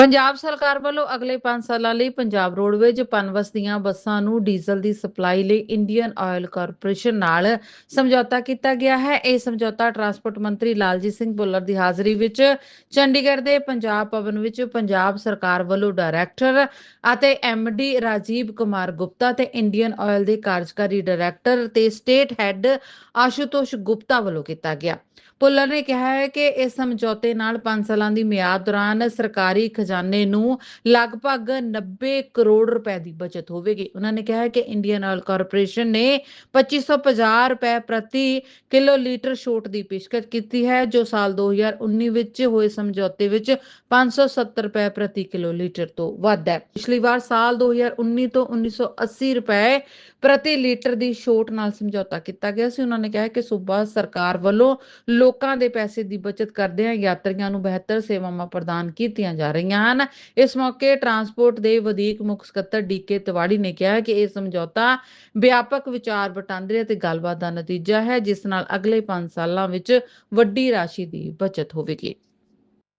ਪੰਜਾਬ ਸਰਕਾਰ ਵੱਲੋਂ ਅਗਲੇ 5 ਸਾਲਾਂ ਲਈ ਪੰਜਾਬ ਰੋਡਵੇਜ਼ ਪਨਬਸ ਦੀਆਂ ਬੱਸਾਂ ਨੂੰ ਡੀਜ਼ਲ ਦੀ ਸਪਲਾਈ ਲਈ ਇੰਡੀਅਨ ਆਇਲ ਕਾਰਪੋਰੇਸ਼ਨ ਨਾਲ ਸਮਝੌਤਾ ਕੀਤਾ ਗਿਆ ਹੈ। ਇਹ ਸਮਝੌਤਾ ਟਰਾਂਸਪੋਰਟ ਮੰਤਰੀ ਲਾਲਜੀਤ ਸਿੰਘ ਭੁੱਲਰ ਦੀ ਹਾਜ਼ਰੀ ਵਿੱਚ ਚੰਡੀਗੜ੍ਹ ਦੇ ਪੰਜਾਬ ਭਵਨ ਵਿੱਚ ਪੰਜਾਬ ਸਰਕਾਰ ਵੱਲੋਂ ਡਾਇਰੈਕਟਰ ਅਤੇ ਡੀ ਰਾਜੀਵ ਕੁਮਾਰ ਗੁਪਤਾ ਤੇ ਇੰਡੀਅਨ ਆਇਲ ਦੇ ਕਾਰਜਕਾਰੀ ਡਾਇਰੈਕਟਰ ਤੇ ਸਟੇਟ ਹੈੱਡ ਆਸ਼ੂਤੋਸ਼ ਗੁਪਤਾ ਵੱਲੋਂ ਕੀਤਾ ਗਿਆ। ਭੁੱਲਰ ਨੇ ਕਿਹਾ ਹੈ ਕਿ ਇਸ ਸਮਝੌਤੇ ਨਾਲ 5 ਸਾਲਾਂ ਦੀ ਮਿਆਦ ਦੌਰਾਨ ਸਰਕਾਰੀ ਖਜ਼ਾਨੇ ਨੂੰ ਲਗਭਗ 90 ਕਰੋੜ ਰੁਪਏ ਦੀ ਬਚਤ ਹੋਵੇਗੀ। ਉਹਨਾਂ ਨੇ ਕਿਹਾ ਹੈ ਕਿ ਇੰਡੀਅਨ ਆਇਲ ਕਾਰਪੋਰੇਸ਼ਨ ਨੇ 2550 ਰੁਪਏ ਪ੍ਰਤੀ ਕਿਲੋ ਲੀਟਰ ਛੋਟ ਦੀ ਪੇਸ਼ਕਸ਼ ਕੀਤੀ ਹੈ, ਜੋ ਸਾਲ 2019 ਵਿੱਚ ਹੋਏ ਸਮਝੌਤੇ ਵਿੱਚ 570 ਰੁਪਏ ਪ੍ਰਤੀ ਕਿਲੋ ਲੀਟਰ ਤੋਂ ਵੱਧ ਹੈ। ਪਿਛਲੀ ਵਾਰ ਸਾਲ 2019 ਤੋਂ 1980 ਰੁਪਏ ਪ੍ਰਤੀ ਲੀਟਰ ਦੀ ਛੋਟ ਨਾਲ ਸਮਝੌਤਾ ਕੀਤਾ ਗਿਆ ਸੀ। ਉਹਨਾਂ ਨੇ ਕਿਹਾ ਕਿ ਸੂਬਾ ਸਰਕਾਰ ਵੱਲੋਂ ਲੋਕਾਂ ਦੇ ਪੈਸੇ ਦੀ ਬਚਤ ਕਰਦਿਆਂ ਯਾਤਰੀਆਂ ਨੂੰ ਬਿਹਤਰ ਸੇਵਾਵਾਂ ਪ੍ਰਦਾਨ ਕੀਤੀਆਂ ਜਾ ਰਹੀਆਂ ਰਹੀਆਂ ਹਨ। ਇਸ ਮੌਕੇ ਟਰਾਂਸਪੋਰਟ ਦੇ ਵਧੀਕ ਮੁੱਖ ਸਕੱਤਰ ਡੀਕੇ ਤਿਵਾੜੀ ਨੇ ਕਿਹਾ ਕਿ ਇਹ ਸਮਝੌਤਾ ਵਿਆਪਕ ਵਿਚਾਰ ਵਟਾਂਦਰੇ ਅਤੇ ਗੱਲਬਾਤ ਦਾ ਨਤੀਜਾ ਹੈ, ਜਿਸ ਨਾਲ ਅਗਲੇ 5 ਸਾਲਾਂ ਵਿੱਚ ਵੱਡੀ ਰਾਸ਼ੀ ਦੀ ਬਚਤ ਹੋਵੇਗੀ।